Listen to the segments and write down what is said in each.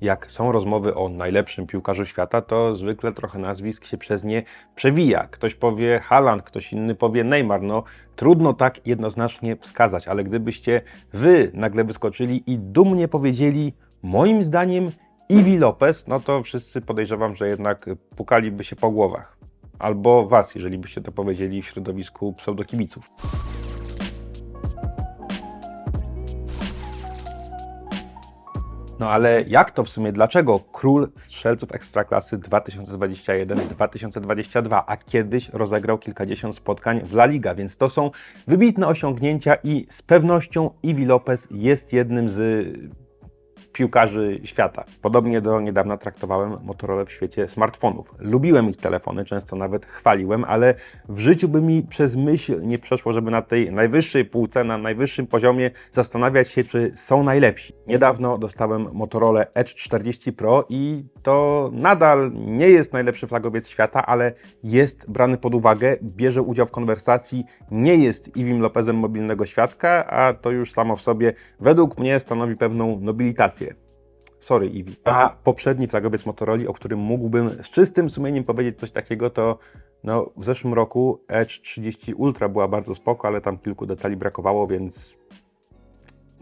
jak są rozmowy o najlepszym piłkarzu świata, to zwykle trochę nazwisk się przez nie przewija. Ktoś powie Haaland, ktoś inny powie Neymar. No trudno tak jednoznacznie wskazać, ale gdybyście wy nagle wyskoczyli i dumnie powiedzieli, moim zdaniem Iwi Lopez, no to wszyscy podejrzewam, że jednak pukaliby się po głowach. Albo was, jeżeli byście to powiedzieli w środowisku pseudokibiców. No ale jak to w sumie? Dlaczego król strzelców ekstraklasy 2021-2022, a kiedyś rozegrał kilkadziesiąt spotkań w La Liga, więc to są wybitne osiągnięcia i z pewnością Iwi Lopez jest jednym z piłkarzy świata. Podobnie do niedawna traktowałem Motorola w świecie smartfonów. Lubiłem ich telefony, często nawet chwaliłem, ale w życiu by mi przez myśl nie przeszło, żeby na tej najwyższej półce, na najwyższym poziomie zastanawiać się, czy są najlepsi. Niedawno dostałem Motorola Edge 40 Pro i to nadal nie jest najlepszy flagowiec świata, ale jest brany pod uwagę, bierze udział w konwersacji, nie jest Iwim Lopezem mobilnego świadka, a to już samo w sobie według mnie stanowi pewną nobilitację. Sorry, Iwi. A poprzedni flagowiec Motorola, o którym mógłbym z czystym sumieniem powiedzieć coś takiego, to no, w zeszłym roku Edge 30 Ultra była bardzo spoko, ale tam kilku detali brakowało, więc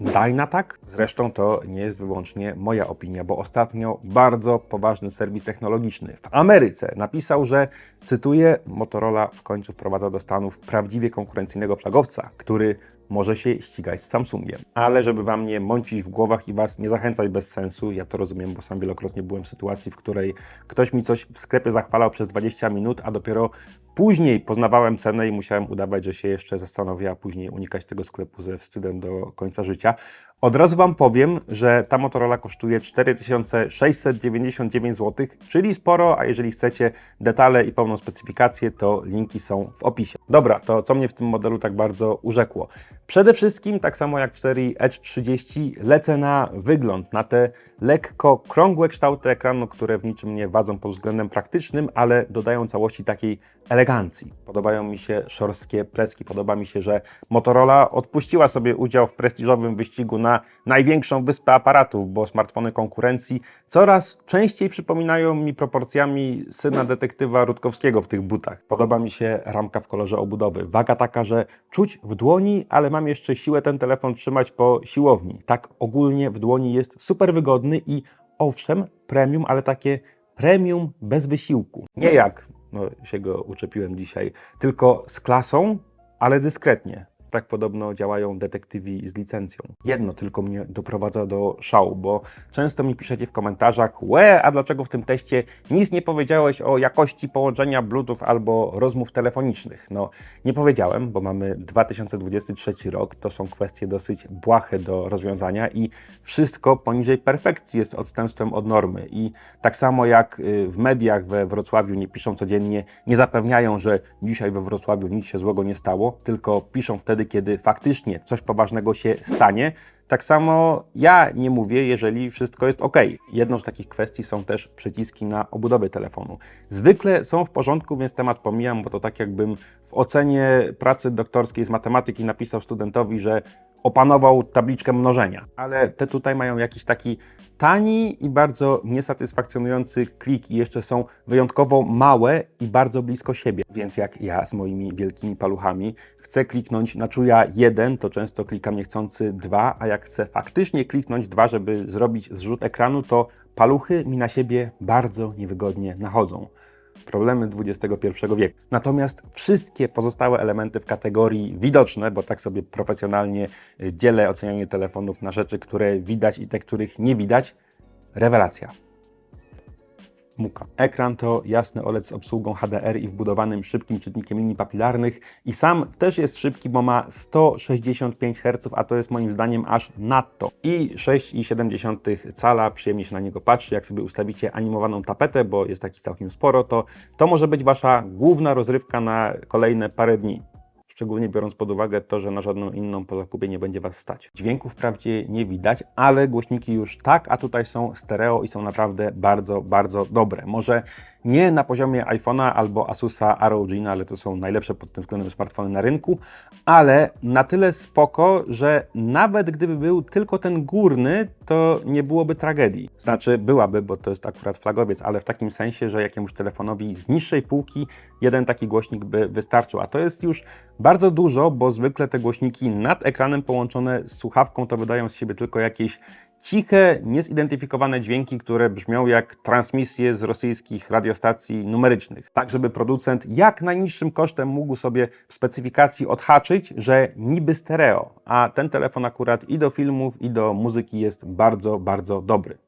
daj na tak. Zresztą to nie jest wyłącznie moja opinia, bo ostatnio bardzo poważny serwis technologiczny w Ameryce napisał, że, cytuję, Motorola w końcu wprowadza do Stanów prawdziwie konkurencyjnego flagowca, który może się ścigać z Samsungiem. Ale żeby Wam nie mącić w głowach i Was nie zachęcać bez sensu, ja to rozumiem, bo sam wielokrotnie byłem w sytuacji, w której ktoś mi coś w sklepie zachwalał przez 20 minut, a dopiero później poznawałem cenę i musiałem udawać, że się jeszcze zastanowię, a później unikać tego sklepu ze wstydem do końca życia. Od razu Wam powiem, że ta Motorola kosztuje 4699 zł, czyli sporo, a jeżeli chcecie detale i pełną specyfikację, to linki są w opisie. Dobra, to co mnie w tym modelu tak bardzo urzekło? Przede wszystkim, tak samo jak w serii Edge 30, lecę na wygląd, na te lekko krągłe kształty ekranu, które w niczym nie wadzą pod względem praktycznym, ale dodają całości takiej elegancji. Podobają mi się szorskie pleski, podoba mi się, że Motorola odpuściła sobie udział w prestiżowym wyścigu na największą wyspę aparatów, bo smartfony konkurencji coraz częściej przypominają mi proporcjami syna detektywa Rutkowskiego w tych butach. Podoba mi się ramka w kolorze obudowy. Waga taka, że czuć w dłoni, ale mam jeszcze siłę ten telefon trzymać po siłowni. Tak ogólnie w dłoni jest super wygodny i owszem, premium, ale takie premium bez wysiłku. Nie jak, no się go uczepiłem dzisiaj, tylko z klasą, ale dyskretnie. Tak podobno działają detektywi z licencją. Jedno tylko mnie doprowadza do szału, bo często mi piszecie w komentarzach Łe, a dlaczego w tym teście nic nie powiedziałeś o jakości połączenia Bluetooth albo rozmów telefonicznych? No, nie powiedziałem, bo mamy 2023 rok, to są kwestie dosyć błahe do rozwiązania i wszystko poniżej perfekcji jest odstępstwem od normy. I tak samo jak y, w mediach we Wrocławiu nie piszą codziennie, nie zapewniają, że dzisiaj we Wrocławiu nic się złego nie stało, tylko piszą wtedy, kiedy faktycznie coś poważnego się stanie. Tak samo ja nie mówię, jeżeli wszystko jest ok. Jedną z takich kwestii są też przyciski na obudowie telefonu. Zwykle są w porządku, więc temat pomijam, bo to tak jakbym w ocenie pracy doktorskiej z matematyki napisał studentowi, że opanował tabliczkę mnożenia. Ale te tutaj mają jakiś taki tani i bardzo niesatysfakcjonujący klik i jeszcze są wyjątkowo małe i bardzo blisko siebie. Więc jak ja z moimi wielkimi paluchami chcę kliknąć na czuja 1, to często klikam niechcący 2, a jak chcę faktycznie kliknąć 2, żeby zrobić zrzut ekranu, to paluchy mi na siebie bardzo niewygodnie nachodzą problemy XXI wieku. Natomiast wszystkie pozostałe elementy w kategorii widoczne, bo tak sobie profesjonalnie y, dzielę ocenianie telefonów na rzeczy, które widać i te, których nie widać, rewelacja. Muka. Ekran to jasny OLED z obsługą HDR i wbudowanym szybkim czytnikiem linii papilarnych i sam też jest szybki, bo ma 165 Hz, a to jest moim zdaniem aż nadto. I 6,7 cala, przyjemnie się na niego patrzy, jak sobie ustawicie animowaną tapetę, bo jest taki całkiem sporo, to to może być Wasza główna rozrywka na kolejne parę dni. Szczególnie biorąc pod uwagę to, że na żadną inną po zakupie nie będzie Was stać. Dźwięku wprawdzie nie widać, ale głośniki już tak, a tutaj są stereo i są naprawdę bardzo, bardzo dobre. Może nie na poziomie iPhone'a albo Asusa ROG, ale to są najlepsze pod tym względem smartfony na rynku, ale na tyle spoko, że nawet gdyby był tylko ten górny, to nie byłoby tragedii. Znaczy byłaby, bo to jest akurat flagowiec, ale w takim sensie, że jakiemuś telefonowi z niższej półki jeden taki głośnik by wystarczył, a to jest już bardzo dużo, bo zwykle te głośniki nad ekranem połączone z słuchawką to wydają z siebie tylko jakieś ciche, niezidentyfikowane dźwięki, które brzmią jak transmisje z rosyjskich radiostacji numerycznych. Tak, żeby producent jak najniższym kosztem mógł sobie w specyfikacji odhaczyć, że niby stereo, a ten telefon akurat i do filmów, i do muzyki jest bardzo, bardzo dobry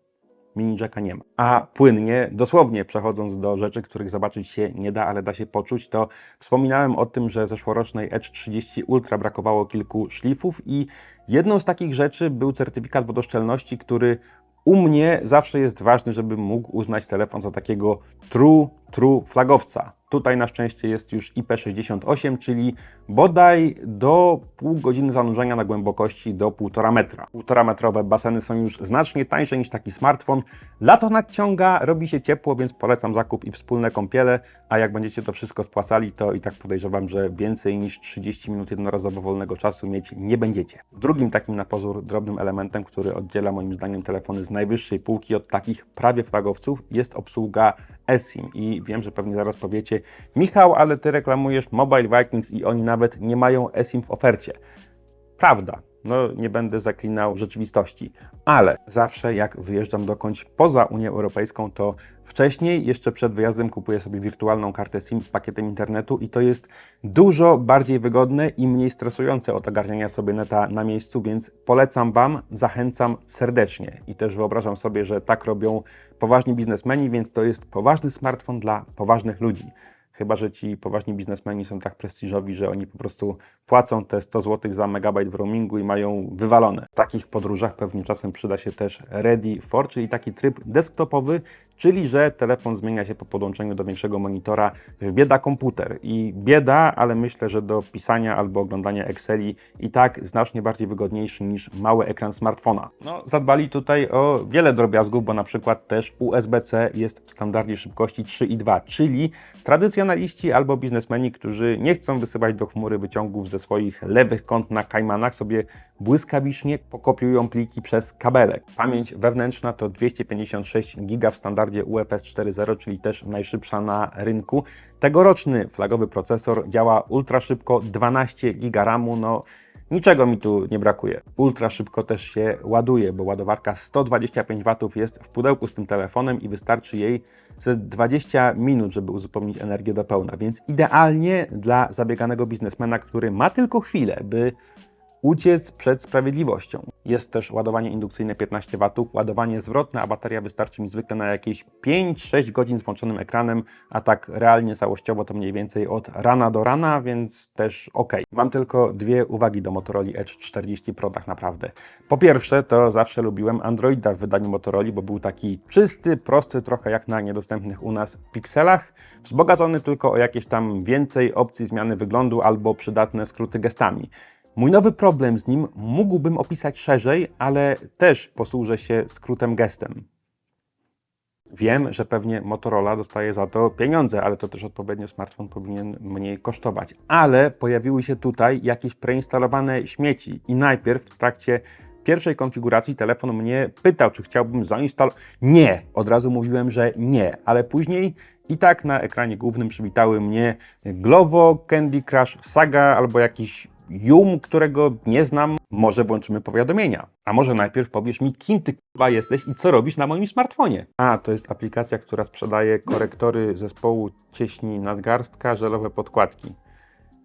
mini jacka nie ma. A płynnie, dosłownie przechodząc do rzeczy, których zobaczyć się nie da, ale da się poczuć, to wspominałem o tym, że zeszłorocznej Edge 30 Ultra brakowało kilku szlifów i jedną z takich rzeczy był certyfikat wodoszczelności, który u mnie zawsze jest ważny, żebym mógł uznać telefon za takiego true, true flagowca. Tutaj na szczęście jest już IP68, czyli bodaj do pół godziny zanurzenia na głębokości do 1,5 metra. 1,5 metrowe baseny są już znacznie tańsze niż taki smartfon. Lato nadciąga, robi się ciepło, więc polecam zakup i wspólne kąpiele, a jak będziecie to wszystko spłacali, to i tak podejrzewam, że więcej niż 30 minut jednorazowo wolnego czasu mieć nie będziecie. Drugim takim na pozór drobnym elementem, który oddziela moim zdaniem telefony z najwyższej półki od takich prawie flagowców jest obsługa eSIM i wiem, że pewnie zaraz powiecie Michał, ale Ty reklamujesz Mobile Vikings i oni nawet nie mają eSIM w ofercie. Prawda, no nie będę zaklinał rzeczywistości, ale zawsze jak wyjeżdżam dokądś poza Unię Europejską, to wcześniej, jeszcze przed wyjazdem kupuję sobie wirtualną kartę SIM z pakietem internetu i to jest dużo bardziej wygodne i mniej stresujące od ogarniania sobie neta na miejscu, więc polecam Wam, zachęcam serdecznie i też wyobrażam sobie, że tak robią poważni biznesmeni, więc to jest poważny smartfon dla poważnych ludzi. Chyba, że ci poważni biznesmeni są tak prestiżowi, że oni po prostu płacą te 100 zł za megabajt w roamingu i mają wywalone. W takich podróżach pewnie czasem przyda się też Ready for, czyli taki tryb desktopowy, czyli że telefon zmienia się po podłączeniu do większego monitora w bieda komputer. I bieda, ale myślę, że do pisania albo oglądania Exceli i tak znacznie bardziej wygodniejszy niż mały ekran smartfona. No, zadbali tutaj o wiele drobiazgów, bo na przykład też USB-C jest w standardzie szybkości 3,2, czyli tradycjonaliści albo biznesmeni, którzy nie chcą wysyłać do chmury wyciągów ze swoich lewych kont na Kajmanach, sobie błyskawicznie pokopiują pliki przez kabelek. Pamięć wewnętrzna to 256 GB w standardzie UFS 4.0, czyli też najszybsza na rynku. Tegoroczny flagowy procesor działa ultra szybko, 12 GB RAMu, no Niczego mi tu nie brakuje. Ultra szybko też się ładuje, bo ładowarka 125 W jest w pudełku z tym telefonem i wystarczy jej ze 20 minut, żeby uzupełnić energię do pełna. Więc idealnie dla zabieganego biznesmena, który ma tylko chwilę, by uciec przed sprawiedliwością. Jest też ładowanie indukcyjne 15 W, ładowanie zwrotne, a bateria wystarczy mi zwykle na jakieś 5-6 godzin z włączonym ekranem, a tak realnie całościowo to mniej więcej od rana do rana, więc też ok. Mam tylko dwie uwagi do Motorola Edge 40 Pro tak naprawdę. Po pierwsze, to zawsze lubiłem Androida w wydaniu Motorola, bo był taki czysty, prosty, trochę jak na niedostępnych u nas pikselach, wzbogacony tylko o jakieś tam więcej opcji zmiany wyglądu albo przydatne skróty gestami. Mój nowy problem z nim mógłbym opisać szerzej, ale też posłużę się skrótem gestem. Wiem, że pewnie Motorola dostaje za to pieniądze, ale to też odpowiednio smartfon powinien mniej kosztować. Ale pojawiły się tutaj jakieś preinstalowane śmieci i najpierw w trakcie pierwszej konfiguracji telefon mnie pytał, czy chciałbym zainstalować. Nie! Od razu mówiłem, że nie, ale później i tak na ekranie głównym przywitały mnie Glovo, Candy Crush, Saga albo jakiś Yum, którego nie znam, może włączymy powiadomienia. A może najpierw powiesz mi, kim ty k***a jesteś i co robisz na moim smartfonie? A, to jest aplikacja, która sprzedaje korektory zespołu cieśni nadgarstka, żelowe podkładki.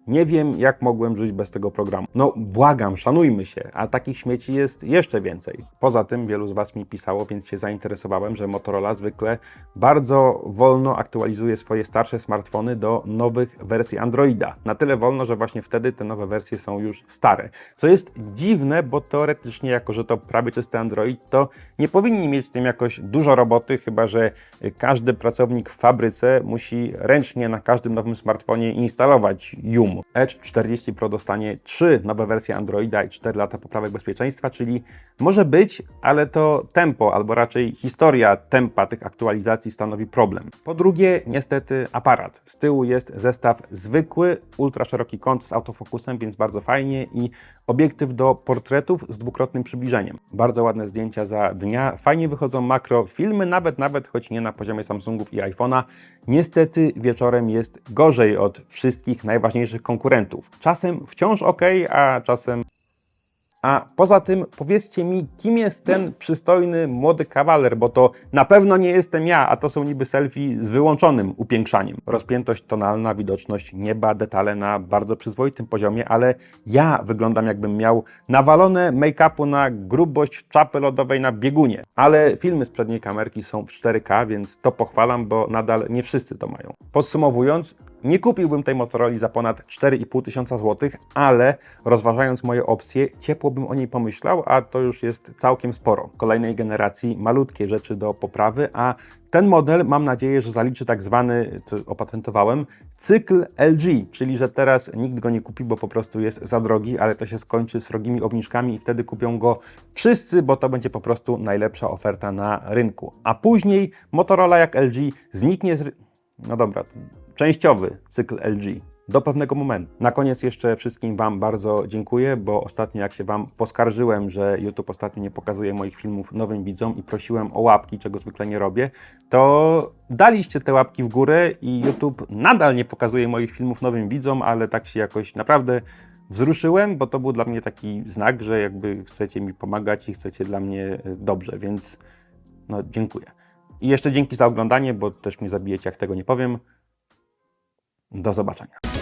Nie wiem, jak mogłem żyć bez tego programu. No, błagam, szanujmy się, a takich śmieci jest jeszcze więcej. Poza tym wielu z Was mi pisało, więc się zainteresowałem, że Motorola zwykle bardzo wolno aktualizuje swoje starsze smartfony do nowych wersji Androida. Na tyle wolno, że właśnie wtedy te nowe wersje są już stare. Co jest dziwne, bo teoretycznie, jako że to prawie czysty Android, to nie powinni mieć z tym jakoś dużo roboty, chyba że każdy pracownik w fabryce musi ręcznie na każdym nowym smartfonie instalować Yum Edge 40 Pro dostanie 3 nowe wersje Androida i 4 lata poprawek bezpieczeństwa, czyli może być, ale to tempo, albo raczej historia tempa tych aktualizacji stanowi problem. Po drugie, niestety aparat. Z tyłu jest zestaw zwykły, ultra szeroki kąt z autofokusem, więc bardzo fajnie i obiektyw do portretów z dwukrotnym przybliżeniem. Bardzo ładne zdjęcia za dnia, fajnie wychodzą makro, filmy nawet, nawet choć nie na poziomie Samsungów i iPhone'a. Niestety wieczorem jest gorzej od wszystkich najważniejszych konkurentów. Czasem wciąż ok, a czasem a poza tym powiedzcie mi, kim jest ten przystojny młody kawaler, bo to na pewno nie jestem ja, a to są niby selfie z wyłączonym upiększaniem. Rozpiętość tonalna, widoczność nieba, detale na bardzo przyzwoitym poziomie, ale ja wyglądam jakbym miał nawalone make-upu na grubość czapy lodowej na biegunie. Ale filmy z przedniej kamerki są w 4K, więc to pochwalam, bo nadal nie wszyscy to mają. Podsumowując, nie kupiłbym tej Motorola za ponad 4,5 tysiąca złotych, ale rozważając moje opcje, ciepło bym o niej pomyślał, a to już jest całkiem sporo. Kolejnej generacji malutkie rzeczy do poprawy, a ten model mam nadzieję, że zaliczy tak zwany, co opatentowałem, cykl LG, czyli że teraz nikt go nie kupi, bo po prostu jest za drogi, ale to się skończy srogimi obniżkami i wtedy kupią go wszyscy, bo to będzie po prostu najlepsza oferta na rynku. A później Motorola jak LG zniknie z... No dobra, częściowy cykl LG do pewnego momentu. Na koniec jeszcze wszystkim Wam bardzo dziękuję, bo ostatnio jak się Wam poskarżyłem, że YouTube ostatnio nie pokazuje moich filmów nowym widzom i prosiłem o łapki, czego zwykle nie robię, to daliście te łapki w górę i YouTube nadal nie pokazuje moich filmów nowym widzom, ale tak się jakoś naprawdę wzruszyłem, bo to był dla mnie taki znak, że jakby chcecie mi pomagać i chcecie dla mnie e, dobrze, więc no dziękuję. I jeszcze dzięki za oglądanie, bo też mnie zabijecie, jak tego nie powiem. Do zobaczenia.